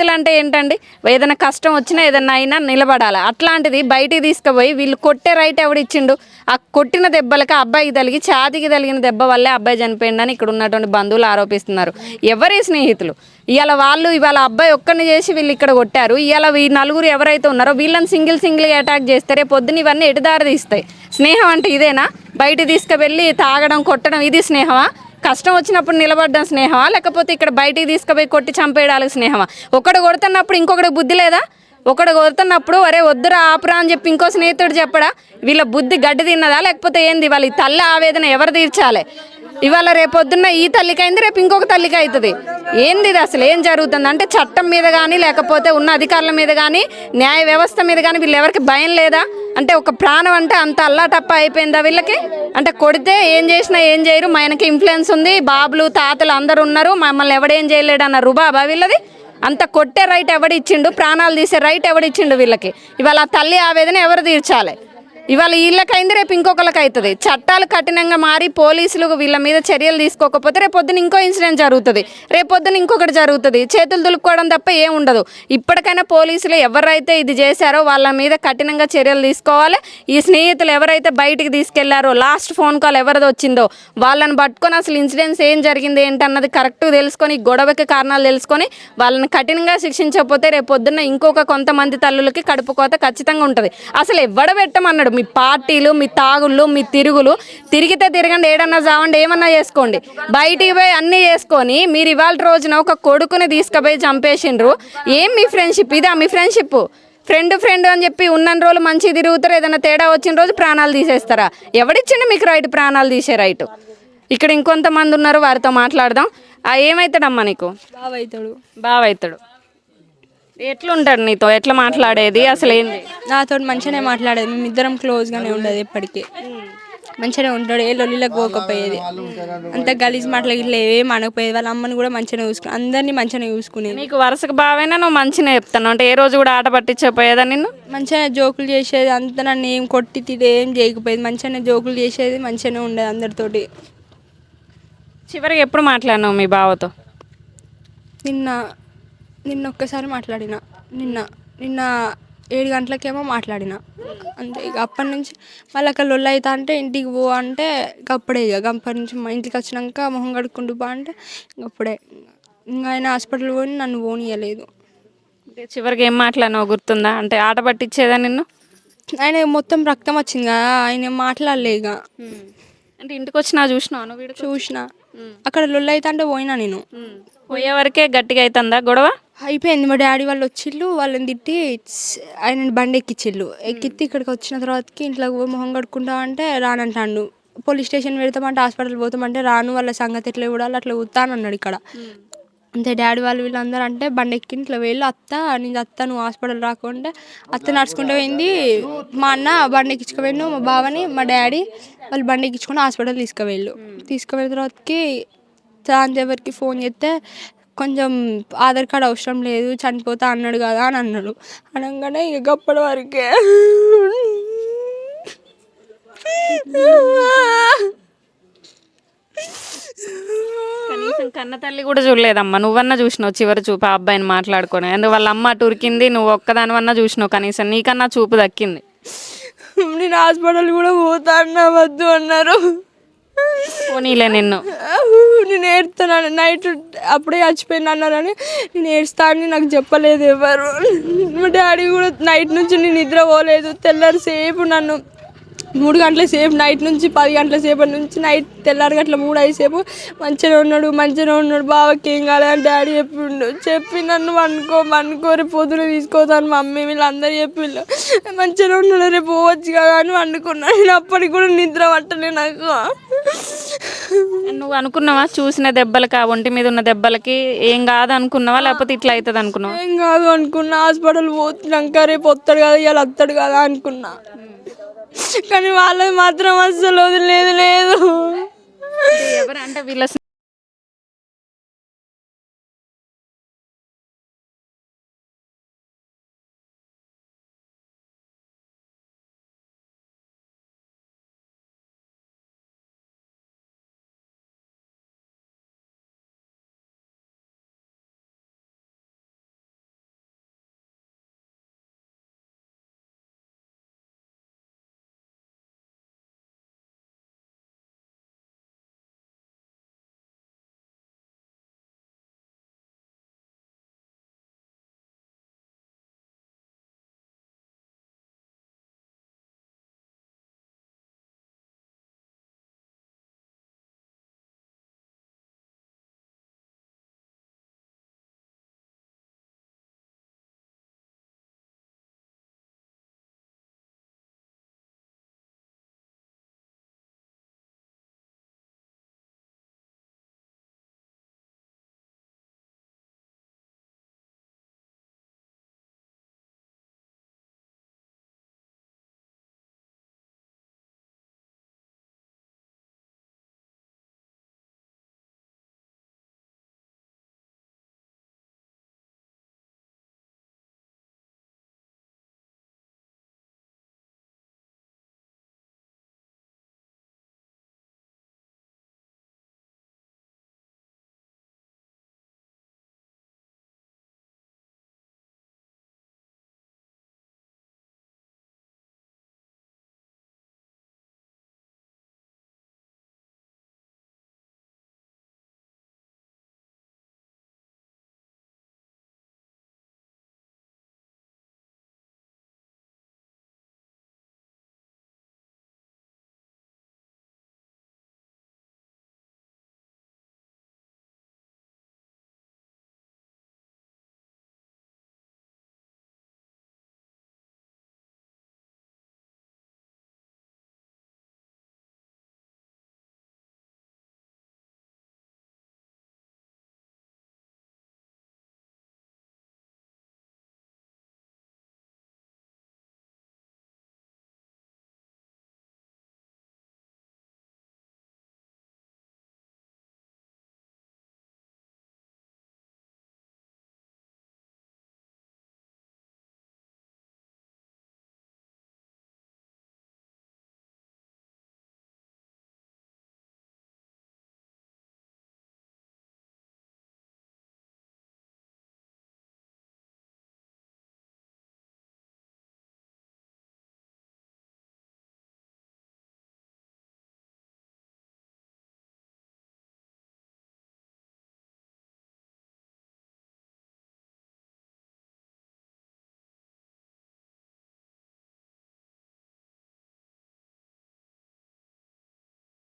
స్నేహితులు అంటే ఏంటండి? ఏదైనా కష్టం వచ్చినా ఏదైనా అయినా నిలబడాలి? అట్లాంటిది బయటికి తీసుకుపోయి వీళ్ళు కొట్టే రైట్ ఎవడిచ్చిండు ఆ కొట్టిన దెబ్బలకి అబ్బాయికి తలిగి ఛాతికి తలిగిన దెబ్బ వల్లే అబ్బాయి చనిపోయిందని ఇక్కడ ఉన్నటువంటి బంధువులు ఆరోపిస్తున్నారు. ఎవరి స్నేహితులు? ఇవాళ వాళ్ళు ఇవాళ అబ్బాయి ఒక్కరిని చేసి వీళ్ళు ఇక్కడ కొట్టారు. ఇవాళ ఈ నలుగురు ఎవరైతే ఉన్నారో వీళ్ళని సింగిల్ సింగిల్గా అటాక్ చేస్తే రేపు పొద్దున ఇవన్నీ ఎటుదారి తీస్తాయి? స్నేహం అంటే ఇదేనా? బయట తీసుకువెళ్ళి తాగడం కొట్టడం ఇది స్నేహమా? కష్టం వచ్చినప్పుడు నిలబడడం స్నేహమా? లేకపోతే ఇక్కడ బయటికి తీసుకుపోయి కొట్టి చంపేయడానికి స్నేహమా? ఒకడు కొడుతున్నప్పుడు ఇంకొకటి బుద్ధి లేదా? ఒకడు కొడుతున్నప్పుడు అరే వద్దురా ఆపురా అని చెప్పి ఇంకో స్నేహితుడు చెప్పడా? వీళ్ళ బుద్ధి గడ్డి తిన్నదా? లేకపోతే ఏంది? వాళ్ళ తల్లి ఆవేదన ఎవరు తీర్చాలి? ఇవాళ రేపొద్దున్న ఈ తల్లికి అయింది రేపు ఇంకొక తల్లికి అవుతుంది. ఏంది ఇది అసలు? ఏం జరుగుతుంది? అంటే చట్టం మీద కానీ లేకపోతే ఉన్న అధికారుల మీద కానీ న్యాయ వ్యవస్థ మీద కానీ వీళ్ళు ఎవరికి భయం లేదా? అంటే ఒక ప్రాణం అంటే అంత అల్లాటప్ప అయిపోయిందా వీళ్ళకి? అంటే కొడితే ఏం చేసినా ఏం చేయరు. మనకి ఇన్ఫ్లుయెన్స్ ఉంది. బాబులు తాతలు అందరు ఉన్నారు. మమ్మల్ని ఎవడేం చేయలేడు అన్న రుబాబా వీళ్ళది. అంత కొట్టే రైట్ ఎవడిచ్చిండు ప్రాణాలు తీసే రైట్ ఎవడిచ్చిండు వీళ్ళకి? ఇవాళ ఆ తల్లి ఆవేదన ఎవరు తీర్చాలి? ఇవాళ వీళ్ళకైంది రేపు ఇంకొకరికి అవుతుంది చట్టాలు కఠినంగా మారి పోలీసులు వీళ్ళ మీద చర్యలు తీసుకోకపోతే రేపు పొద్దున ఇంకో ఇన్సిడెంట్ జరుగుతుంది. రేపు పొద్దున ఇంకొకటి జరుగుతుంది. చేతులు దులుపుకోవడం తప్ప ఏం ఉండదు. ఇప్పటికైనా పోలీసులు ఎవరైతే ఇది చేశారో వాళ్ళ మీద కఠినంగా చర్యలు తీసుకోవాలి. ఈ స్నేహితులు ఎవరైతే బయటికి తీసుకెళ్ళారో లాస్ట్ ఫోన్ కాల్ ఎవరిది వచ్చిందో వాళ్ళని పట్టుకొని అసలు ఇన్సిడెంట్స్ ఏం జరిగింది ఏంటన్నది కరెక్ట్గా తెలుసుకొని గొడవకి కారణాలు తెలుసుకొని వాళ్ళని కఠినంగా శిక్షించకపోతే రేపు పొద్దున్న ఇంకొక కొంతమంది తల్లులకి కడుపు కోత ఖచ్చితంగా ఉంటుంది. అసలు ఎవడ పెట్టమన్నాడు? మీ పార్టీలు మీ తాగుళ్ళు మీ తిరుగులు. తిరిగితే తిరగండి ఏడన్నా చావండి ఏమన్నా చేసుకోండి. బయటికి పోయి అన్నీ చేసుకొని మీరు ఇవాళ రోజున ఒక కొడుకుని తీసుకుపోయి చంపేసిండ్రు. ఏం మీ ఫ్రెండ్షిప్? ఇదా మీ ఫ్రెండ్షిప్? ఫ్రెండ్ ఫ్రెండ్ అని చెప్పి ఉన్న రోజులు మంచిగా తిరుగుతారు? ఏదైనా తేడా వచ్చిన రోజు ప్రాణాలు తీసేస్తారా? ఎవడిచ్చిండు మీకు రైట్ ప్రాణాలు తీసే రైట్? ఇక్కడ ఇంకొంతమంది ఉన్నారు వారితో మాట్లాడదాం. ఏమవుతాడమ్మా నీకు? బావ అవుతాడు బావ అవుతాడు ఎట్లుంటాడు నీతో? ఎట్లా మాట్లాడేది? అసలు ఏంది? నాతో మంచిగానే మాట్లాడేది. మేము ఇద్దరం క్లోజ్గానే ఉండేది ఎప్పటికీ మంచిగానే ఉంటాడు. ఏ లొల్లిలకు పోకపోయేది. అంత గలీజ్ మాటలు ఇట్లా ఏం అనకపోయేది. వాళ్ళ అమ్మని కూడా మంచిగానే చూసుకుని అందరినీ మంచిగానే చూసుకునేది. నీకు వరుసకు బావైనా నువ్వు మంచిగా చెప్తాను అంటే ఏ రోజు కూడా ఆట పట్టించకపోయేదా నిన్ను? మంచిగానే జోకులు చేసేది. అంత నన్ను ఏం కొట్టి తిట్టి ఏం చేయకపోయేది. మంచిగానే జోకులు చేసేది మంచిగానే ఉండేది అందరితోటి. చివరికి ఎప్పుడు మాట్లాడినావు మీ బావతో? నిన్న నిన్న ఒక్కసారి మాట్లాడిన. నిన్న నిన్న ఏడు గంటలకేమో మాట్లాడిన. అంతే ఇక అప్పటి నుంచి మళ్ళీ అక్కడ లొల్లి అవుతా అంటే ఇంటికి పో అంటే ఇక అప్పుడే ఇక అప్పటి నుంచి మా ఇంటికి వచ్చినాక మొహం కడుక్కుంటూ పో అంటే ఇంక అప్పుడే. ఇంకా ఆయన హాస్పిటల్ పోయి నన్ను పోనీయలేదు. అంటే చివరికి ఏం మాట్లాడినావు గుర్తుందా? అంటే ఆట పట్టించేదా నిన్ను? ఆయన మొత్తం రక్తం వచ్చింది కదా ఆయన మాట్లాడలే ఇక. అంటే ఇంటికి వచ్చినా చూసినావు నువ్వు వీడికి? చూసిన. అక్కడ లొల్లి అవుతా అంటే పోయినా నేను. పోయే వరకే గట్టిగా అవుతుందా గొడవ? అయిపోయింది. మా డాడీ వాళ్ళు వచ్చిళ్ళు వాళ్ళని తిట్టి ఆయన బండి ఎక్కిచ్చిళ్ళు. ఎక్కితే ఇక్కడికి వచ్చిన తర్వాతకి ఇంట్లో పోయి మొహం కడుక్కుంటా అంటే రానంటాడు. పోలీస్ స్టేషన్ పెడతామంటే హాస్పిటల్ పోతామంటే రాను వాళ్ళ సంగతి ఎట్లా చూడాలి అట్లా వస్తాను అన్నాడు ఇక్కడ. అంతే డాడీ వాళ్ళు వీళ్ళందరూ అంటే బండి ఎక్కి ఇట్లా వెళ్ళి అత్త నేను అత్త నువ్వు హాస్పిటల్ రాకుంటే అత్త నడుచుకుంటూ పోయింది. మా అన్న బండి ఎక్కించుకుపోయిండు మా బావని మా డాడీ వాళ్ళు బండి ఎక్కించుకొని హాస్పిటల్ తీసుకువెళ్ళు తీసుకువెళ్ళిన తర్వాతకి ఎవరికి ఫోన్ చేస్తే కొంచెం ఆధార్ కార్డ్ అవసరం లేదు చనిపోతా అన్నాడు కదా అని అన్నాడు. అనగానే ఇక అప్పటి వరకే. కనీసం కన్న తల్లి కూడా చూడలేదమ్మా. నువ్వన్నా చూసినావు చివరి చూపు ఆ అబ్బాయిని మాట్లాడుకొని. అందుకు వాళ్ళ అమ్మ అటు ఉరికింది నువ్వు ఒక్కదానివన్నా చూసినావు కనీసం. నీకన్నా చూపు దక్కింది. నేను హాస్పిటల్ కూడా పోతా అన్నా వద్దు అన్నారు. పోనీలే నిన్ను. నేను ఏడుతున్నాను నైట్ అప్పుడే చచ్చిపోయింది అన్నారని నేను ఏడుస్తానని నాకు చెప్పలేదు ఎవరు. మా డాడీ కూడా నైట్ నుంచి నేను నిద్ర పోలేదు తెల్లారి సేపు నన్ను మూడు గంటల సేపు నైట్ నుంచి పది గంటల సేపు నుంచి నైట్ తెల్లారి గంటల మూడు ఐదు సేపు మంచిగా ఉన్నాడు మంచిగా ఉన్నాడు. బావకి ఏం కాలేదని డాడీ చెప్పిండు. చెప్పి నన్ను అనుకో అనుకో రేపు పొద్దున తీసుకోతాను మమ్మీ వీళ్ళందరూ చెప్పిండు మంచిగా ఉన్నాడు రేపు పోవచ్చు కదా అని వండుకున్నాను నేను అప్పటికి కూడా నిద్ర పట్టలే నాకు. నువ్వు అనుకున్నావా? చూసిన దెబ్బలకి ఆ ఒంటి మీద ఉన్న దెబ్బలకి ఏం కాదు అనుకున్నావా లేకపోతే ఇట్లా అవుతుంది అనుకున్నావా? ఏం కాదు అనుకున్నా. హాస్పిటల్ పోతున్నాక రేపు వస్తాడు కదా ఇవాళ వస్తాడు కదా అనుకున్నా. కానీ వాళ్ళది మాత్రం అస్సలు వదిలేదు లేదు. ఎవరు అంటే వీళ్ళ